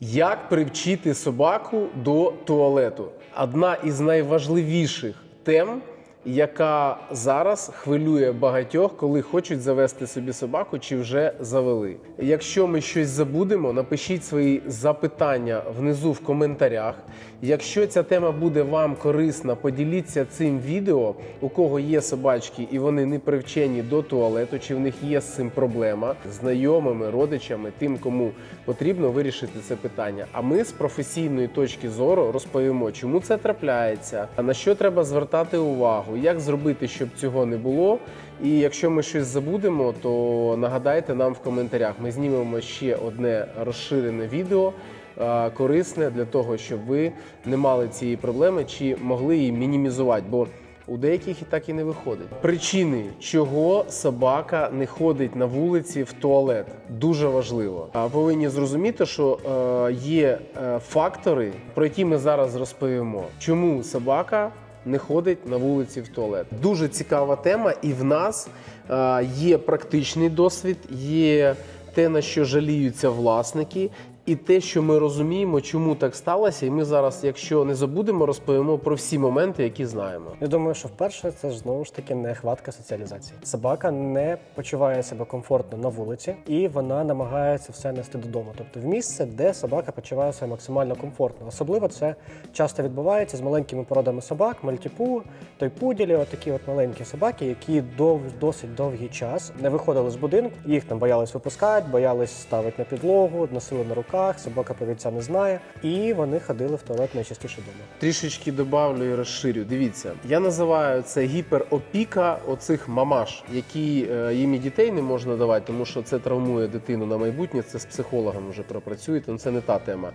Як привчити собаку до туалету? Одна із найважливіших тем, яка зараз хвилює багатьох, коли хочуть завести собі собаку чи вже завели. Якщо ми щось забудемо, напишіть свої запитання внизу в коментарях. Якщо ця тема буде вам корисна, поділіться цим відео, у кого є собачки і вони не привчені до туалету, чи в них є з цим проблема, знайомими, родичами, тим, кому потрібно вирішити це питання. А ми з професійної точки зору розповімо, чому це трапляється, а на що треба звертати увагу, як зробити, щоб цього не було. І якщо ми щось забудемо, то нагадайте нам в коментарях. Ми знімемо ще одне розширене відео е, корисне для того, щоб ви не мали цієї проблеми чи могли її мінімізувати. Бо у деяких і так і не виходить. Причини, чого собака не ходить на вулиці в туалет, дуже важливо. А повинні зрозуміти, що е, є е, фактори, про які ми зараз розповімо. Чому собака не ходить на вулиці в туалет? Дуже цікава тема, і в нас е, є практичний досвід, є те, на що жаліються власники, і те, що ми розуміємо, чому так сталося. І ми зараз, якщо не забудемо, розповімо про всі моменти, які знаємо. Я думаю, що вперше це ж знову ж таки нехватка соціалізації. Собака не почуває себе комфортно на вулиці, і вона намагається все нести додому, тобто в місце, де собака почуває себе максимально комфортно. Особливо це часто відбувається з маленькими породами собак, мальтіпу, той пуділі, отакі от маленькі собаки, які дов, досить довгий час не виходили з будинку. Їх там боялись випускати, боялись ставити на підлогу, носили на руках. Собака повідця не знає, і вони ходили в туалет найчастіше вдома. Трішечки добавлю і розширю. Дивіться, я називаю це гіперопіка оцих мамаш, які е, їм і дітей не можна давати, тому що це травмує дитину на майбутнє. Це з психологом вже пропрацюєте. Ну це не та тема.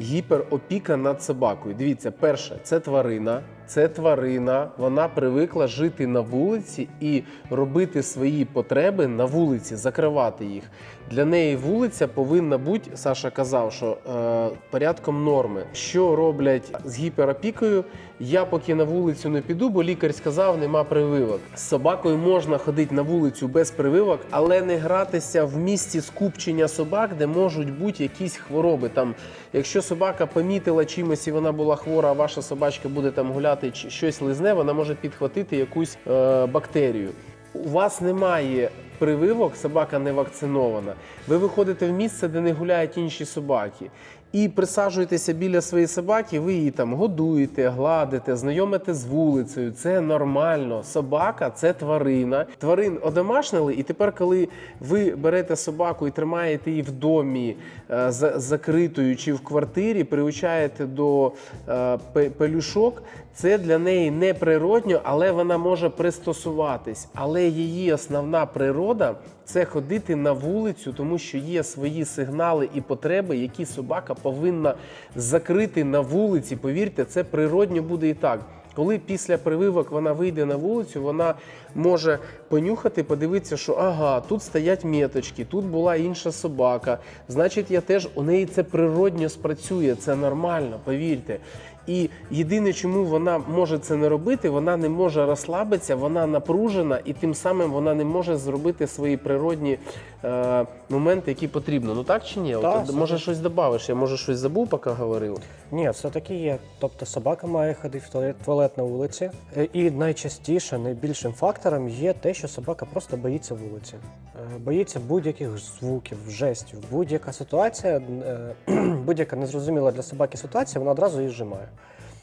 Гіперопіка над собакою. Дивіться, перше, це тварина. Це тварина, вона привикла жити на вулиці і робити свої потреби на вулиці, закривати їх. Для неї вулиця повинна бути, Саша казав, що е, порядком норми. Що роблять з гіперопікою? Я поки на вулицю не піду, бо лікар сказав, нема прививок. З собакою можна ходити на вулицю без прививок, але не гратися в місці скупчення собак, де можуть бути якісь хвороби. Там, якщо собака помітила чимось і вона була хвора, а ваша собачка буде там гуляти чи щось лизне, вона може підхватити якусь е, бактерію. У вас немає прививок, собака не вакцинована. Ви виходите в місце, де не гуляють інші собаки. І присаджуєтеся біля своєї собаки, ви її там годуєте, гладите, знайомите з вулицею. Це нормально. Собака це тварина. Тварин одомашнили, і тепер, коли ви берете собаку і тримаєте її в домі е, закритою чи в квартирі, приучаєте до е, пелюшок, це для неї неприродньо, але вона може пристосуватись. Але її основна природа це ходити на вулицю, тому що є свої сигнали і потреби, які собака повинна закрити на вулиці. Повірте, це природньо буде і так. Коли після прививок вона вийде на вулицю, вона може понюхати, подивитися, що ага, тут стоять міточки, тут була інша собака. Значить, я теж у неї це природньо спрацює, це нормально, повірте. І єдине, чому вона може це не робити, вона не може розслабитися, вона напружена, і тим самим вона не може зробити свої природні е, моменти, які потрібно. Ну так чи ні? Так, От, все може щось додавиш? Я може щось забув, поки говорив. Ні, все таки є. Тобто собака має ходити в туалет, туалет на вулиці. Е, І найчастіше, найбільшим фактором є те, що собака просто боїться вулиці, Е, боїться будь-яких звуків, жестів. Будь-яка ситуація, е, будь-яка незрозуміла для собаки ситуація, вона одразу її зжимає.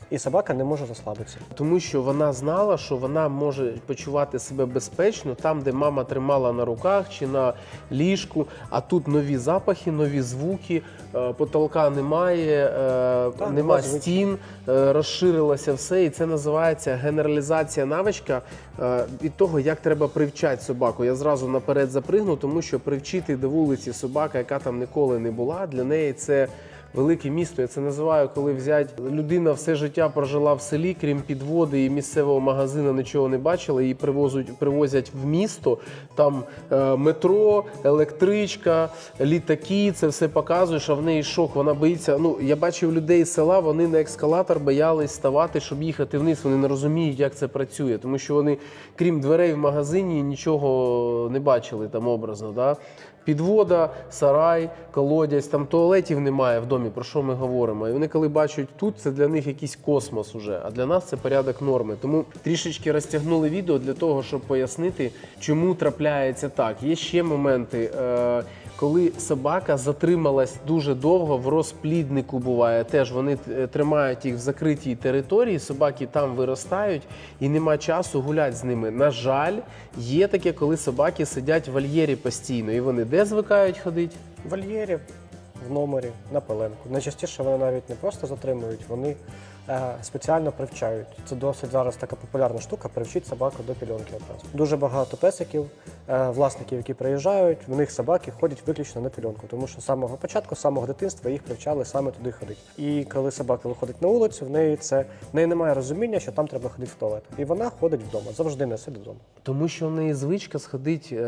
І собака не може розслабитися. Тому що вона знала, що вона може почувати себе безпечно там, де мама тримала на руках чи на ліжку. А тут нові запахи, нові звуки, е, потолка немає, е, Так, нема стін, е, розширилося все, і це називається генералізація навичка від того, як треба привчати собаку. Я зразу наперед запригну, тому що привчити до вулиці собака, яка там ніколи не була, для неї це. Велике місто, я це називаю, коли взять людина все життя прожила в селі, крім підводи і місцевого магазину нічого не бачила. Її привозять, привозять в місто. Там е, метро, електричка, літаки. Це все показуєш, а в неї шок. Вона боїться. Ну я бачив людей з села. Вони на ескалатор боялись ставати, щоб їхати вниз. Вони не розуміють, як це працює, тому що вони, крім дверей в магазині, нічого не бачили там образно. Да? Підвода, сарай, колодязь, там туалетів немає в домі, про що ми говоримо. І вони, коли бачать тут, це для них якийсь космос уже, а для нас це порядок норми. Тому трішечки розтягнули відео для того, щоб пояснити, чому трапляється так. Є ще моменти. Е- коли собака затрималась дуже довго в розпліднику, буває теж вони е, тримають їх в закритій території, собаки там виростають і нема часу гуляти з ними. На жаль, є таке, коли собаки сидять в вольєрі постійно, і вони де звикають ходити? В вольєрі, в номері, на пеленку. Найчастіше вони навіть не просто затримують, вони спеціально привчають. Це досить зараз така популярна штука привчити собаку до пільонки одразу. Дуже багато песиків, е, власників, які приїжджають, в них собаки ходять виключно на пільонку, тому що з самого початку, з самого дитинства їх привчали саме туди ходити. І коли собака виходить на вулицю, в неї це в неї немає розуміння, що там треба ходити в туалет. І вона ходить вдома, завжди несе додому. Тому що в неї звичка сходити е,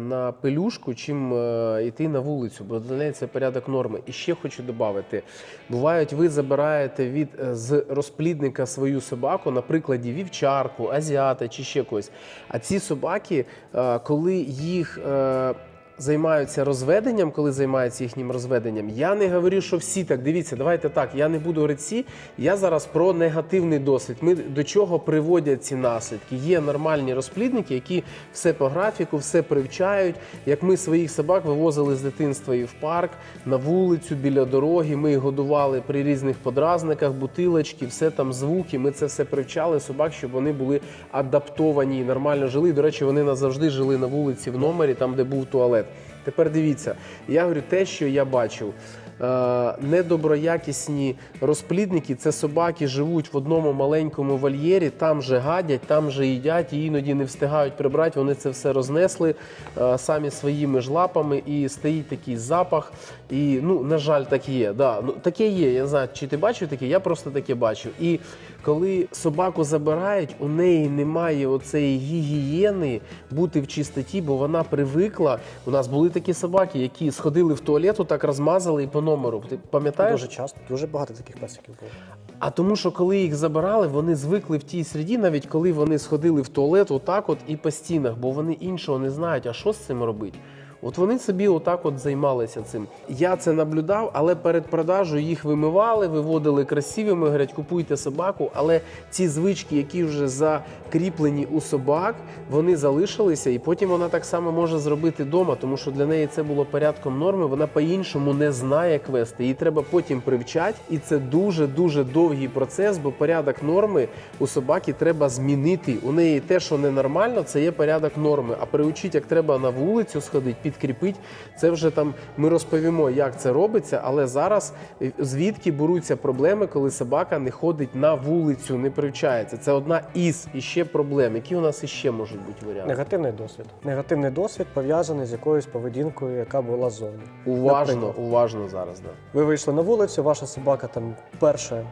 на пелюшку, чим е, йти на вулицю, бо для неї це порядок норми. І ще хочу додати: бувають, ви забираєте від е, з розплідника свою собаку, на прикладі вівчарку, азіата чи ще когось. А ці собаки, е, коли їх е, займаються розведенням, коли займаються їхнім розведенням, я не говорю, що всі так. Дивіться, давайте так. Я не буду всі. Я зараз про негативний досвід. Ми до чого приводять ці наслідки? Є нормальні розплідники, які все по графіку, все привчають. Як ми своїх собак вивозили з дитинства і в парк, на вулицю, біля дороги. Ми їх годували при різних подразниках, бутилочки, все там звуки. Ми це все привчали собак, щоб вони були адаптовані і нормально жили. До речі, вони назавжди жили на вулиці в номері, там де був туалет. Тепер дивіться, я говорю те, що я бачив. Е, недоброякісні розплідники це собаки живуть в одному маленькому вольєрі, там же гадять, там же їдять, і іноді не встигають прибрати. Вони це все рознесли е, самі своїми ж лапами, і стоїть такий запах. І ну, на жаль, так є. Да. Ну, таке є. Я не знаю, чи ти бачив таке, я просто таке бачив. І коли собаку забирають, у неї немає оцеї гігієни бути в чистоті, бо вона привикла. У нас були такі собаки, які сходили в туалет, так розмазали і по номеру. Ти пам'ятаєш? Дуже часто, дуже багато таких песиків було. А тому, що коли їх забирали, вони звикли в тій середі, навіть коли вони сходили в туалет, отак от і по стінах, бо вони іншого не знають, а що з цим робити. От вони собі отак от займалися цим. Я це наблюдав, але перед продажею їх вимивали, виводили красивими, говорять, купуйте собаку. Але ці звички, які вже закріплені у собак, вони залишилися, і потім вона так само може зробити вдома, тому що для неї це було порядком норми. Вона по-іншому не знає, як вести. Її треба потім привчати, і це дуже дуже довгий процес, бо порядок норми у собаки треба змінити. У неї те, що ненормально, це є порядок норми. А приучити, як треба на вулицю сходити, підкріпити, це вже там ми розповімо, як це робиться. Але зараз е, звідки беруться проблеми, коли собака не ходить на вулицю, не привчається. Це одна із іще проблем. Які у нас іще можуть бути варіанти? Негативний досвід. Негативний досвід пов'язаний з якоюсь поведінкою, яка була ззовні. Уважно, Наприклад. уважно зараз. Да. Ви вийшли на вулицю, ваша собака там перше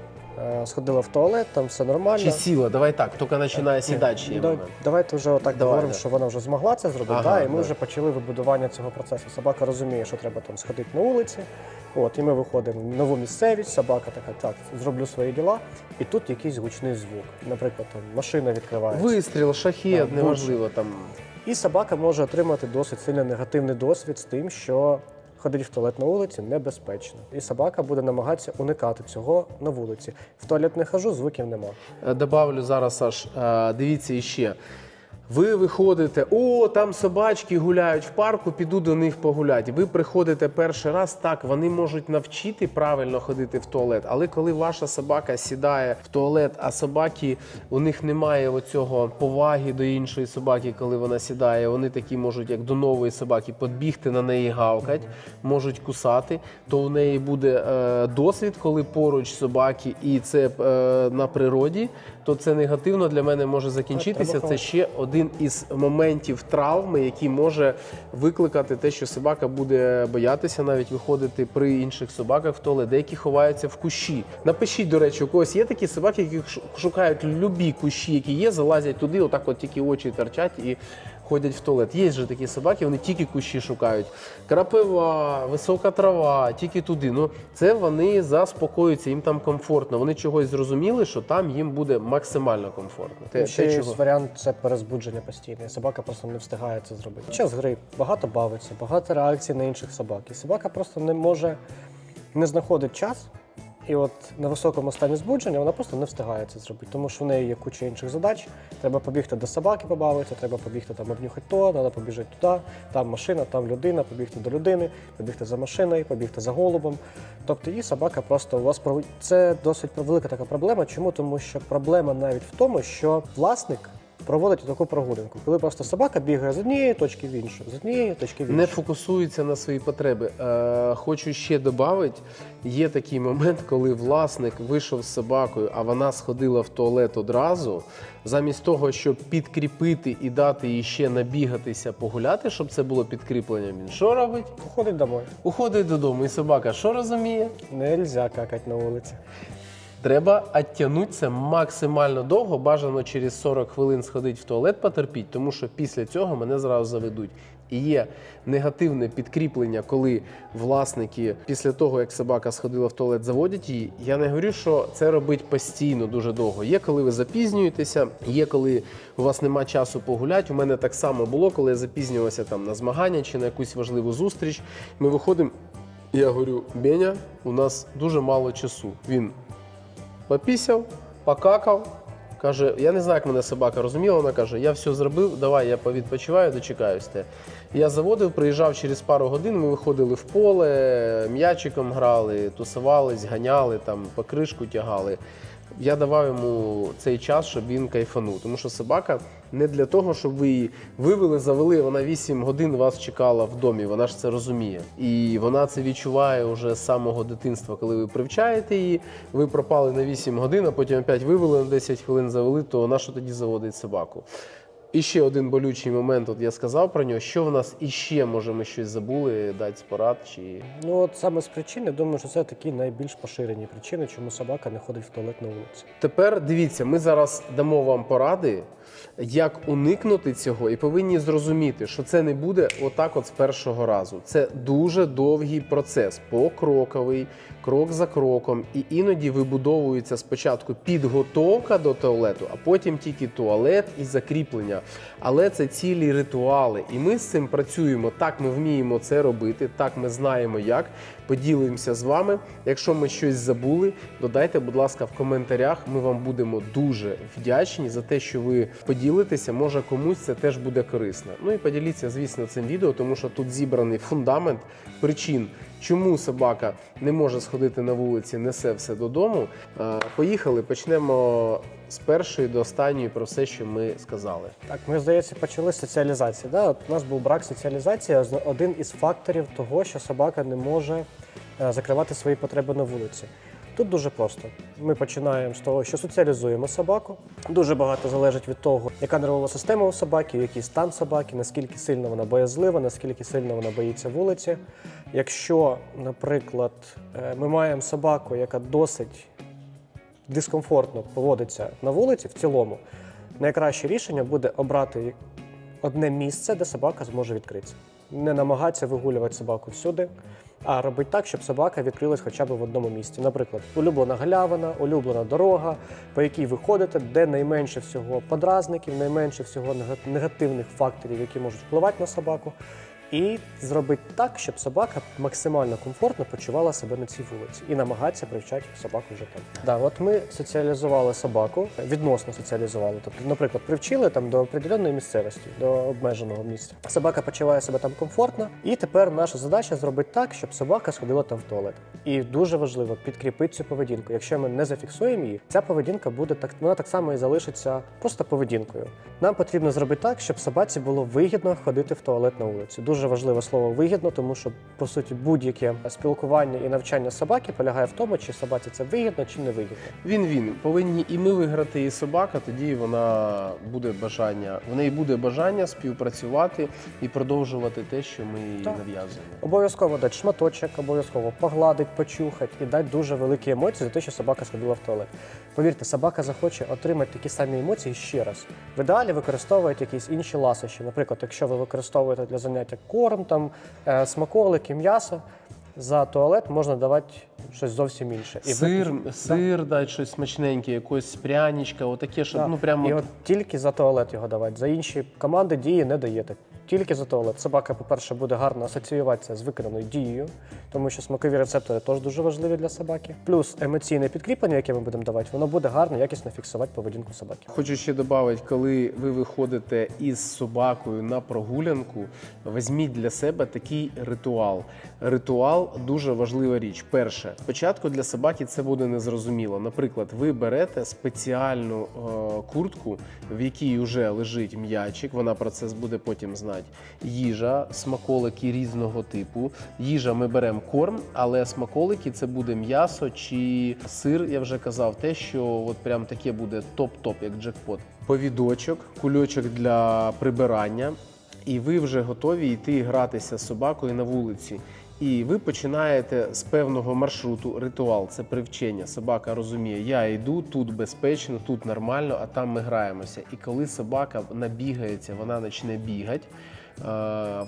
сходила в туалет, там все нормально. Чи сіла? Давай так, тільки починає сідати ще є Да- момент. Давайте вже отак Давай, говоримо, да. що вона вже змогла це зробити. Ага, да, і ми да. вже почали вибудування цього процесу. Собака розуміє, що треба там сходити на вулиці. От, і ми виходимо в нову місцевість, собака така, так, зроблю свої діла, і тут якийсь гучний звук. Наприклад, там машина відкривається. Вистріл, шахет, Так, неважливо там. І собака може отримати досить сильно негативний досвід з тим, що ходити в туалет на вулиці небезпечно. І собака буде намагатися уникати цього на вулиці. В туалет не хожу, звуків нема. Е, Добавлю зараз, Саш, е, дивіться іще. Ви виходите, о, там собачки гуляють в парку, піду до них погуляти. Ви приходите перший раз, так, вони можуть навчити правильно ходити в туалет, але коли ваша собака сідає в туалет, а собаки, у них немає оцього поваги до іншої собаки, коли вона сідає, вони такі можуть, як до нової собаки, підбігти на неї гавкать, можуть кусати, то у неї буде е, досвід, коли поруч собаки і це е, на природі, то це негативно для мене може закінчитися. Це ще один із моментів травми, який може викликати те, що собака буде боятися навіть виходити при інших собаках в туалет. Деякі ховаються в кущі. Напишіть, до речі, у когось є такі собаки, які шукають любі кущі, які є, залазять туди, отак от тільки очі торчать і ходять в туалет. Є же такі собаки, вони тільки кущі шукають. Крапива, висока трава, тільки туди. Ну це вони заспокоюються, їм там комфортно. Вони чогось зрозуміли, що там їм буде максимально комфортно. Те, Ще те, чого- варіант це перезбудження постійне. Собака просто не встигає це зробити. Час гри багато бавиться, багато реакцій на інших собак. І собака просто не може не знаходить час. І от на високому стані збудження вона просто не встигає це зробити, тому що в неї є куча інших задач. Треба побігти до собаки, побавитися, треба побігти там обнюхати то, треба побіжати туди, там машина, там людина, побігти до людини, побігти за машиною, побігти за голубом. Тобто її собака просто у вас це досить велика така проблема. Чому? Тому що проблема навіть в тому, що власник проводить таку прогулянку, коли просто собака бігає з однієї точки в іншу, з однієї точки в іншу. не фокусуються на свої потреби. Е, хочу ще додати, є такий момент, коли власник вийшов з собакою, а вона сходила в туалет одразу. Замість того, щоб підкріпити і дати їй ще набігатися, погуляти, щоб це було підкріплення, він що робить? Ходить домой. Уходить додому, і собака що розуміє? Нельзя какати на вулиці. Треба оттягнутися максимально довго, бажано через 40 хвилин сходити в туалет, потерпіть, тому що після цього мене зразу заведуть. І є негативне підкріплення, коли власники після того, як собака сходила в туалет, заводять її. Я не говорю, що це робить постійно дуже довго. Є коли ви запізнюєтеся, є коли у вас нема часу погуляти. У мене так само було, коли я запізнювався там на змагання чи на якусь важливу зустріч. Ми виходимо. Я говорю, Беня, у нас дуже мало часу. Він попісяв, покакав. Каже, я не знаю, як мене собака розуміла. Вона каже, я все зробив, давай я повідпочиваю, дочекаюсь те. Я заводив, приїжджав через пару годин. Ми виходили в поле, м'ячиком грали, тусувались, ганяли, там покришку тягали. Я давав йому цей час, щоб він кайфанув. Тому що собака не для того, щоб ви її вивели, завели. Вона 8 годин вас чекала в домі. Вона ж це розуміє. І вона це відчуває вже з самого дитинства. Коли ви привчаєте її, ви пропали на 8 годин, а потім опять вивели на 10 хвилин, завели, то вона що тоді заводить собаку. І ще один болючий момент, от я сказав про нього. Що в нас іще, може, ми щось забули, дати з порад чи. Ну от саме з причин, я думаю, що це такі найбільш поширені причини, чому собака не ходить в туалет на вулиці. Тепер дивіться, ми зараз дамо вам поради, як уникнути цього, і повинні зрозуміти, що це не буде отак, от з першого разу. Це дуже довгий процес, покроковий, крок за кроком. І іноді вибудовується спочатку підготовка до туалету, а потім тільки туалет і закріплення. Але це цілі ритуали, і ми з цим працюємо. Так ми вміємо це робити, так ми знаємо як. Поділимося з вами. Якщо ми щось забули, додайте, будь ласка, в коментарях. Ми вам будемо дуже вдячні за те, що ви поділитеся. Може комусь це теж буде корисно. Ну і поділіться, звісно, цим відео, тому що тут зібраний фундамент причин, чому собака не може сходити на вулиці, несе все додому. Е, Поїхали, почнемо з першої до останньої про все, що ми сказали. Так, ми здається, почали з соціалізації. Да? От у нас був брак соціалізації, один із факторів того, що собака не може е, закривати свої потреби на вулиці. Тут дуже просто. Ми починаємо з того, що соціалізуємо собаку. Дуже багато залежить від того, яка нервова система у собаки, який стан собаки, наскільки сильно вона боязлива, наскільки сильно вона боїться вулиці. Якщо, наприклад, е, ми маємо собаку, яка досить дискомфортно поводиться на вулиці в цілому, найкраще рішення буде обрати одне місце, де собака зможе відкритися. Не намагатися вигулювати собаку всюди, а робити так, щоб собака відкрилась хоча б в одному місці. Наприклад, улюблена галявина, улюблена дорога, по якій ви ходите, де найменше всього подразників, найменше всього негативних факторів, які можуть впливати на собаку. І зробити так, щоб собака максимально комфортно почувала себе на цій вулиці і намагатися привчати собаку вже там. Да, от ми соціалізували собаку, відносно соціалізували. Тобто, наприклад, привчили там до определеної місцевості, до обмеженого місця. Собака почуває себе там комфортно, і тепер наша задача зробити так, щоб собака сходила там в туалет. І дуже важливо підкріпити цю поведінку. Якщо ми не зафіксуємо її, ця поведінка буде так, вона так само і залишиться просто поведінкою. Нам потрібно зробити так, щоб собаці було вигідно ходити в туалет на вулиці. Дуже важливе слово вигідно, тому що по суті будь-яке спілкування і навчання собаки полягає в тому, чи собаці це вигідно чи не вигідно. Він він повинні і ми виграти, і собака. Тоді вона буде бажання. В неї буде бажання співпрацювати і продовжувати те, що ми їй Так. нав'язуємо. Обов'язково дати шматочок, обов'язково погладить, почухать і дати дуже великі емоції за те, що собака сходила в туалет. Повірте, собака захоче отримати такі самі емоції ще раз. В ідеалі використовують якісь інші ласощі. Наприклад, якщо ви використовуєте для заняття корм, там е, смаколики, м'ясо. За туалет можна давати щось зовсім інше. І ви- Сир, Да. сир, дай щось смачненьке, якось пряничка, отаке, що Да. ну прямо І от тільки за туалет його давати. За інші команди дії не даєте. Тільки за туалет. Собака, по-перше, буде гарно асоціюватися з виконаною дією, тому що смакові рецептори теж дуже важливі для собаки. Плюс емоційне підкріплення, яке ми будемо давати, воно буде гарно, якісно фіксувати поведінку собаки. Хочу ще додати, коли ви виходите із собакою на прогулянку, візьміть для себе такий ритуал. Ритуал дуже важлива річ. Перше, спочатку для собаки це буде незрозуміло. Наприклад, ви берете спеціальну е, куртку, в якій вже лежить м'ячик. Вона про це буде потім знати. Їжа, смаколики різного типу. Їжа ми беремо корм, але смаколики це буде м'ясо чи сир. Я вже казав, те, що от прям таке буде топ-топ, як джекпот. Повідочок, кульочок для прибирання, і ви вже готові йти гратися з собакою на вулиці. І ви починаєте з певного маршруту ритуал, це привчення. Собака розуміє, я йду тут безпечно, тут нормально, а там ми граємося. І коли собака набігається, вона почне бігати, е,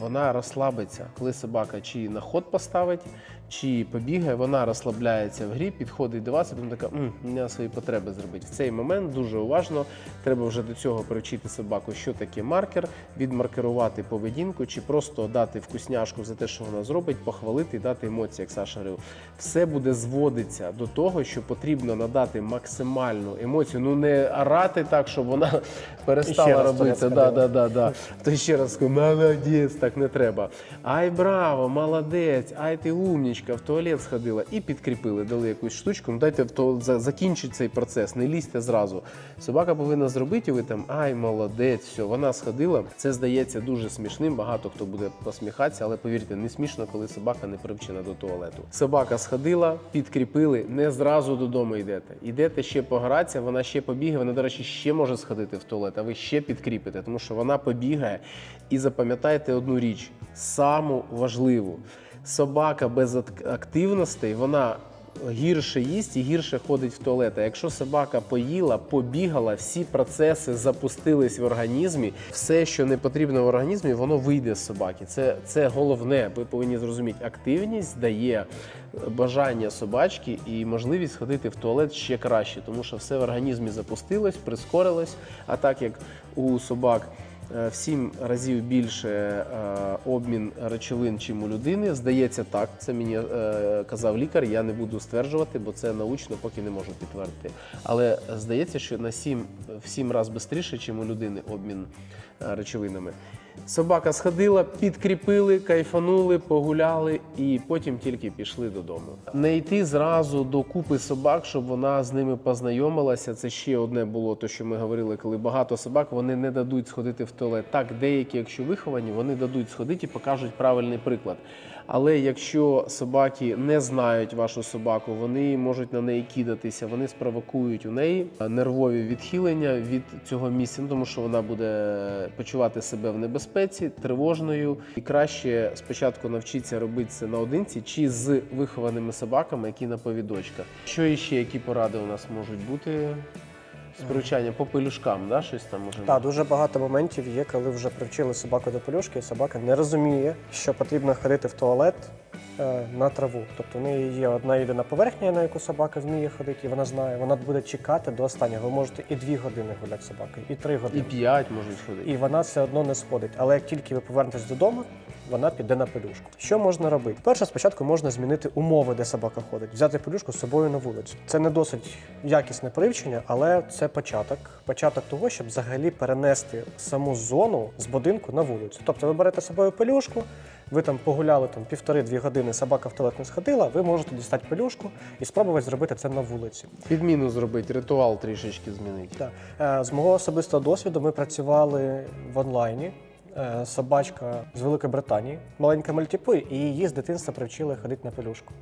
вона розслабиться. Коли собака чи на ход поставить, чи побігає, вона розслабляється в грі, підходить до вас, і потім така «М, у мене свої потреби зробити. В цей момент дуже уважно треба вже до цього привчити собаку, що таке маркер, відмаркерувати поведінку, чи просто дати вкусняшку за те, що вона зробить, похвалити і дати емоції, як Саша говорив. Все буде зводитися до того, що потрібно надати максимальну емоцію. Ну не орати так, щоб вона перестала робити. Да, да, да, да. То ще раз молодець, так не треба. Ай, браво, молодець, ай ти умнічка, в туалет сходила і підкріпили, дали якусь штучку. Ну дайте то закінчить цей процес, не лізьте зразу. Собака повинна зробити, і ви там ай, молодець, все, вона сходила. Це здається дуже смішним. Багато хто буде посміхатися, але повірте, не смішно, коли собака не привчена до туалету. Собака сходила, підкріпили, не зразу додому йдете. Йдете ще погратися, вона ще побігає. Вона, до речі, ще може сходити в туалет, а ви ще підкріпите, тому що вона побігає. І запам'ятайте одну річ: саму важливу. Собака без ак- активностей, вона гірше їсть і гірше ходить в туалет. А якщо собака поїла, побігала, всі процеси запустились в організмі, все, що не потрібно в організмі, воно вийде з собаки. Це, це головне. Ви повинні зрозуміти, активність дає бажання собачки і можливість ходити в туалет ще краще, тому що все в організмі запустилось, прискорилось. А так як у собак е, в сім разів більше е, обмін речовин, чим у людини. Здається, так. Це мені е, казав лікар. Я не буду стверджувати, бо це научно поки не можу підтвердити. Але здається, що на сім в сім разів швидше, чим у людини обмін е, речовинами. Собака сходила, підкріпили, кайфанули, погуляли і потім тільки пішли додому. Не йти зразу до купи собак, щоб вона з ними познайомилася. Це ще одне було, то що ми говорили, коли багато собак вони не дадуть сходити в туалет. Так, деякі, якщо виховані, вони дадуть сходити і покажуть правильний приклад. Але якщо собаки не знають вашу собаку, вони можуть на неї кидатися, вони спровокують у неї нервові відхилення від цього місця, тому що вона буде почувати себе в небезпеці, тривожною. І краще спочатку навчитися робити це наодинці чи з вихованими собаками, які на повідочках. Що іще, які поради у нас можуть бути? З по пелюшкам, да? щось там може Так, дуже багато моментів є, коли вже привчили собаку до пелюшки, і собака не розуміє, що потрібно ходити в туалет на траву. Тобто в неї є одна єдина поверхня, на яку собака вміє ходити, і вона знає, вона буде чекати до останнього. Ви можете і дві години гуляти з собакою, і три години. і п'ять можуть ходити. І вона все одно не сходить. Але як тільки ви повернетесь додому, вона піде на пелюшку. Що можна робити? Перше, спочатку можна змінити умови, де собака ходить, взяти пелюшку з собою на вулицю. Це не досить якісне привчення, але це початок. Початок того, щоб взагалі перенести саму зону з будинку на вулицю. Тобто ви берете з собою пелюшку. Ви там погуляли там півтори-дві години, собака в туалет не сходила. Ви можете дістати пелюшку і спробувати зробити це на вулиці. Підміну зробити, ритуал трішечки змінити. Так. Е, З мого особистого досвіду ми працювали в онлайні. Е, собачка з Великої Британії, маленька мальтіпи, і її з дитинства привчили ходити на пелюшку.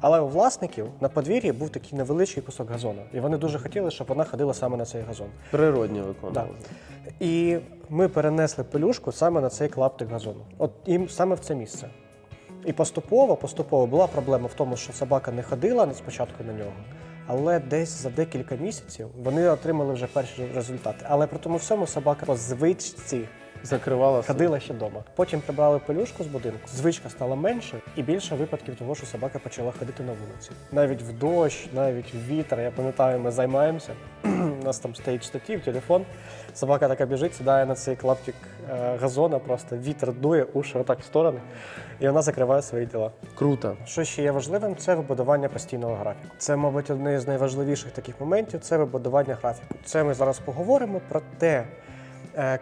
Але у власників на подвір'ї був такий невеличкий кусок газону, і вони дуже хотіли, щоб вона ходила саме на цей газон. Природньо виконували. І ми перенесли пелюшку саме на цей клаптик газону. От і саме в це місце. І поступово, поступово була проблема в тому, що собака не ходила спочатку на нього, але десь за декілька місяців вони отримали вже перші результати. Але при тому всьому собака по звичці Закривала ходила ще вдома. Потім прибрали пелюшку з будинку, звичка стала менше і більше випадків того, що собака почала ходити на вулиці. Навіть в дощ, навіть в вітер. Я пам'ятаю, ми займаємося. У нас там стоїть штатів, телефон. Собака така біжить, сідає на цей клаптик е, газона, просто вітер дує, уші отак в сторони, і вона закриває свої діла. Круто. Що ще є важливим, це вибудування постійного графіку. Це, мабуть, одне з найважливіших таких моментів це вибудування графіку. Це ми зараз поговоримо про те,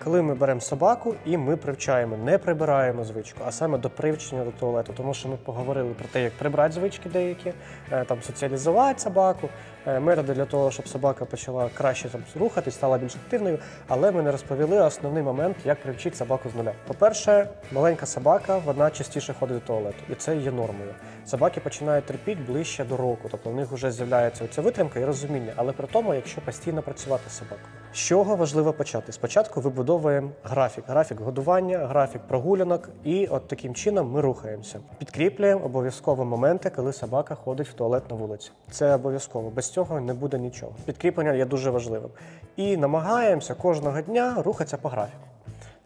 коли ми беремо собаку і ми привчаємо, не прибираємо звичку, а саме до привчення до туалету. Тому що ми поговорили про те, як прибрати звички деякі, е, там соціалізувати собаку, е, методи для того, щоб собака почала краще там рухатись, стала більш активною. Але ми не розповіли основний момент, як привчити собаку з нуля. По-перше, маленька собака вона частіше ходить до туалету, і це є нормою. Собаки починають терпіти ближче до року, тобто в них вже з'являється оця витримка і розуміння. Але при тому, якщо постійно працювати з собакою. З чого важливо почати? Спочатку вибудовуємо графік, графік годування, графік прогулянок, і от таким чином ми рухаємося. Підкріплюємо обов'язково моменти, коли собака ходить в туалет на вулиці. Це обов'язково. Без цього не буде нічого. Підкріплення є дуже важливим. І намагаємося кожного дня рухатися по графіку.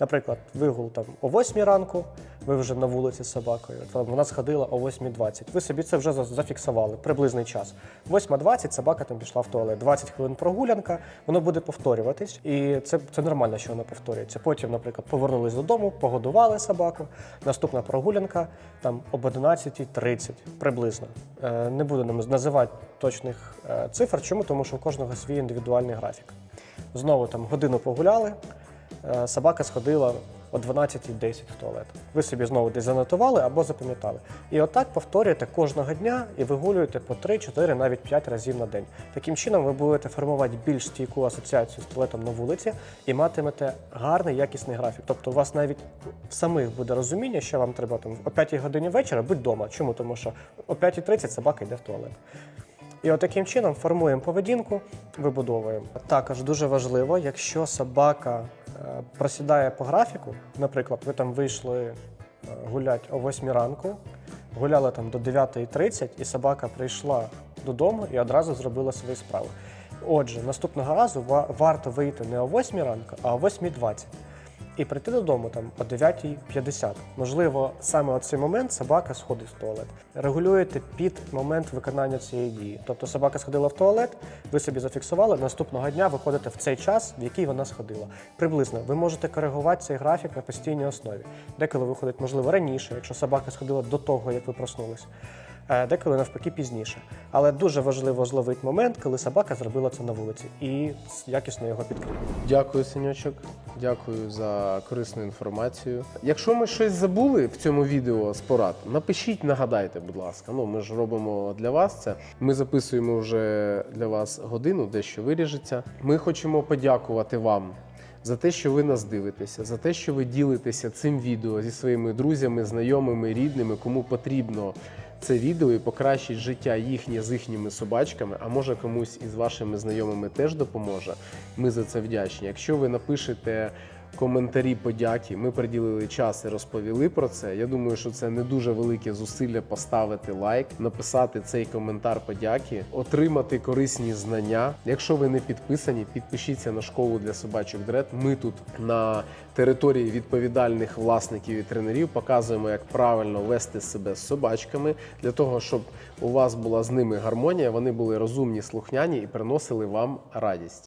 Наприклад, вигул там о 8 ранку, ви вже на вулиці з собакою. Там вона сходила о 8.20. Ви собі це вже зафіксували, приблизний час. 8.20 собака там пішла в туалет. 20 хвилин прогулянка, воно буде повторюватись, і це, це нормально, що воно повторюється. Потім, наприклад, повернулись додому, погодували собаку. Наступна прогулянка там об 11.30 приблизно. Е, не буду нам називати точних е, цифр. Чому? Тому що у кожного свій індивідуальний графік. Знову там годину погуляли. Е, собака сходила о 12.10 в туалет. Ви собі знову десь занотували або запам'ятали. І отак повторюєте кожного дня і вигулюєте по 3, 4, навіть 5 разів на день. Таким чином ви будете формувати більш стійку асоціацію з туалетом на вулиці і матимете гарний якісний графік. Тобто у вас навіть в самих буде розуміння, що вам треба там о 5 годині вечора бути вдома. Чому? Тому що о 5.30 собака йде в туалет. І от таким чином формуємо поведінку, вибудовуємо. Також дуже важливо, якщо собака просідає по графіку, наприклад, ви там вийшли е, гуляти о 8 ранку, гуляли там до 9.30, і собака прийшла додому і одразу зробила свої справи. Отже, наступного разу варто вийти не о 8 ранку, а о 8.20 і прийти додому там о 9.50. Можливо, саме оцей момент собака сходить в туалет. Регулюєте під момент виконання цієї дії. Тобто собака сходила в туалет, ви собі зафіксували, наступного дня виходите в цей час, в який вона сходила. Приблизно ви можете коригувати цей графік на постійній основі. Деколи виходить, можливо, раніше, якщо собака сходила до того, як ви проснулись. Е, Деколи навпаки пізніше. Але дуже важливо зловити момент, коли собака зробила це на вулиці і якісно його підкріпити. Дякую, синьочок. Дякую за корисну інформацію. Якщо ми щось забули в цьому відео з порад, напишіть, нагадайте, будь ласка. Ну ми ж робимо для вас це. Ми записуємо вже для вас годину, дещо виріжеться. Ми хочемо подякувати вам. За те, що ви нас дивитеся, за те, що ви ділитеся цим відео зі своїми друзями, знайомими, рідними, кому потрібно це відео і покращить життя їхнє з їхніми собачками, а може комусь із вашими знайомими теж допоможе. Ми за це вдячні. Якщо ви напишете коментарі подяки, ми приділили час і розповіли про це. Я думаю, що це не дуже велике зусилля поставити лайк, написати цей коментар подяки, отримати корисні знання. Якщо ви не підписані, підпишіться на школу для собачок Дред. Ми тут на території відповідальних власників і тренерів показуємо, як правильно вести себе з собачками для того, щоб у вас була з ними гармонія, вони були розумні, слухняні і приносили вам радість.